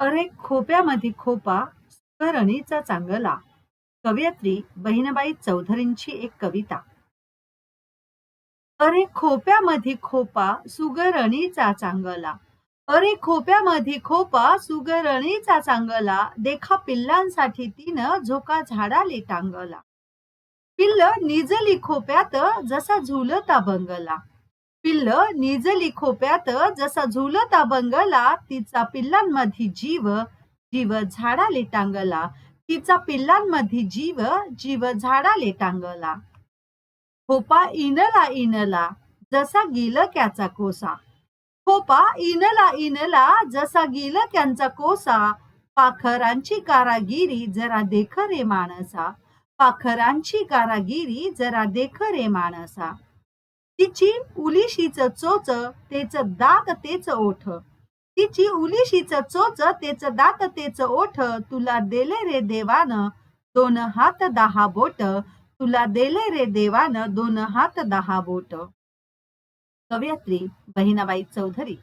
अरे खोप्यामध्ये खोपा सुगरणीचा चांगला. कवयत्री बहिणाबाई चौधरींची एक कविता. अरे खोप्यामध्ये खोपा सुगरणीचा चांगला. अरे खोप्यामध्ये खोपा सुगरणीचा चांगला. देखा पिल्लांसाठी तिनं झोका झाडाले टांगला. पिल्ल निजली खोप्यात जसा झुलता बंगला. पिल्ल निजली खोप्यात जसा झुलता बंगला तिचा पिल्लांमध्ये जीव जीव झाडाले टांगला. तिचा पिल्लांमध्ये जीव जीव झाडाले टांगला. खोपा इनला इनला जसा गिलक्याचा कोसा. खोपा इनला इनला जसा गिलक्यांचा कोसा. पाखरांची कारागिरी जरा देख रे माणसा. पाखरांची कारागिरी जरा देख रे माणसा. तिची उलिशीच चोच तेच दात तेच ओठ. तिची उलिशीच चोच तेच दात तेच ओठ. तुला देले रे देवान दोन हात दहा बोट. तुला देले रे देवान दोन हात दहा बोट. कवयत्री बहिणाबाई चौधरी.